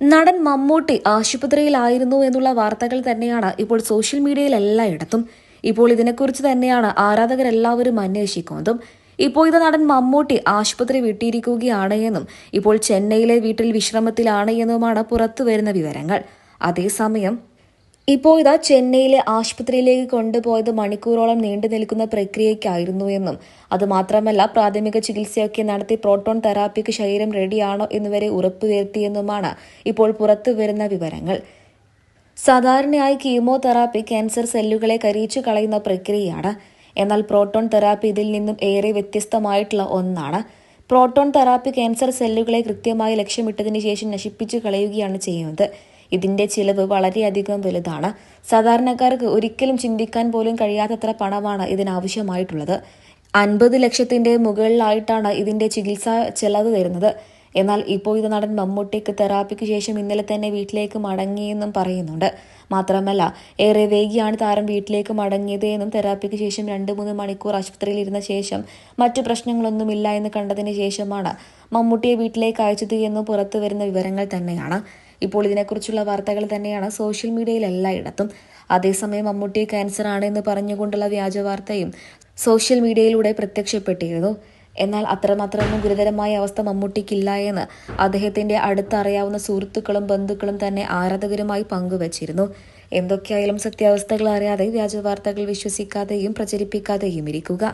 നടൻ മമ്മൂട്ടി ആശുപത്രിയിലായിരുന്നു എന്നുള്ള വാർത്തകൾ തന്നെയാണ് ഇപ്പോൾ സോഷ്യൽ മീഡിയയിൽ എല്ലായിടത്തും. ഇപ്പോൾ ഇതിനെക്കുറിച്ച് തന്നെയാണ് ആരാധകരെല്ലാവരും അന്വേഷിക്കുന്നതും. ഇപ്പോൾ ഇത് നടൻ മമ്മൂട്ടി ആശുപത്രി വിട്ടിരിക്കുകയാണ് എന്നും ഇപ്പോൾ ചെന്നൈയിലെ വീട്ടിൽ വിശ്രമത്തിലാണ് എന്നുമാണ് പുറത്തു വരുന്ന വിവരങ്ങൾ. അതേസമയം ഇപ്പോൾ ഇതാ ചെന്നൈയിലെ ആശുപത്രിയിലേക്ക് കൊണ്ടുപോയത് മണിക്കൂറോളം നീണ്ടു നിൽക്കുന്ന പ്രക്രിയയ്ക്കായിരുന്നു എന്നും. അതുമാത്രമല്ല പ്രാഥമിക ചികിത്സയൊക്കെ നടത്തി പ്രോട്ടോൺ തെറാപ്പിക്ക് ശരീരം റെഡിയാണോ എന്നുവരെ ഉറപ്പുവരുത്തിയെന്നുമാണ് ഇപ്പോൾ പുറത്തു വരുന്ന വിവരങ്ങൾ. സാധാരണയായി കീമോതെറാപ്പി ക്യാൻസർ സെല്ലുകളെ കരിച്ചു കളയുന്ന പ്രക്രിയയാണ്. എന്നാൽ പ്രോട്ടോൺ തെറാപ്പി ഇതിൽ നിന്നും ഏറെ വ്യത്യസ്തമായിട്ടുള്ള ഒന്നാണ്. പ്രോട്ടോൺ തെറാപ്പി ക്യാൻസർ സെല്ലുകളെ കൃത്യമായി ലക്ഷ്യമിട്ടതിന് ശേഷം നശിപ്പിച്ചു കളയുകയാണ് ചെയ്യുന്നത്. ഇതിന്റെ ചിലവ് വളരെയധികം വലുതാണ്. സാധാരണക്കാർക്ക് ഒരിക്കലും ചിന്തിക്കാൻ പോലും കഴിയാത്തത്ര പണമാണ് ഇതിനാവശ്യമായിട്ടുള്ളത്. അൻപത് ലക്ഷത്തിന്റെ മുകളിലായിട്ടാണ് ഇതിന്റെ ചികിത്സാ ചെലവ് വരുന്നത്. എന്നാൽ ഇപ്പോൾ ഇത് നടൻ മമ്മൂട്ടിക്ക് തെറാപ്പിക്ക് ശേഷം ഇന്നലെ തന്നെ വീട്ടിലേക്ക് മടങ്ങിയെന്നും പറയുന്നുണ്ട്. മാത്രമല്ല ഏറെ വേഗിയാണ് താരം വീട്ടിലേക്ക് മടങ്ങിയത് എന്നും തെറാപ്പിക്ക് ശേഷം രണ്ട് മൂന്ന് മണിക്കൂർ ആശുപത്രിയിൽ ഇരുന്ന ശേഷം മറ്റു പ്രശ്നങ്ങളൊന്നുമില്ല എന്ന് കണ്ടതിന് ശേഷമാണ് മമ്മൂട്ടിയെ വീട്ടിലേക്ക് അയച്ചത് എന്നും പുറത്തു വരുന്ന വിവരങ്ങൾ തന്നെയാണ്. ഇപ്പോൾ ഇതിനെക്കുറിച്ചുള്ള വാർത്തകൾ തന്നെയാണ് സോഷ്യൽ മീഡിയയിൽ എല്ലായിടത്തും. അതേസമയം മമ്മൂട്ടി ക്യാൻസർ ആണെന്ന് പറഞ്ഞുകൊണ്ടുള്ള വ്യാജ വാർത്തയും സോഷ്യൽ മീഡിയയിലൂടെ പ്രത്യക്ഷപ്പെട്ടിരുന്നു. എന്നാൽ അത്രമാത്രമൊന്നും ഗുരുതരമായ അവസ്ഥ മമ്മൂട്ടിക്കില്ല എന്ന് അദ്ദേഹത്തിന്റെ അടുത്തറിയാവുന്ന സുഹൃത്തുക്കളും ബന്ധുക്കളും തന്നെ ആരാധകരുമായി പങ്കുവച്ചിരുന്നു. എന്തൊക്കെയായാലും സത്യാവസ്ഥകൾ അറിയാതെ വ്യാജ വാർത്തകൾ വിശ്വസിക്കാതെയും പ്രചരിപ്പിക്കാതെയും ഇരിക്കുക.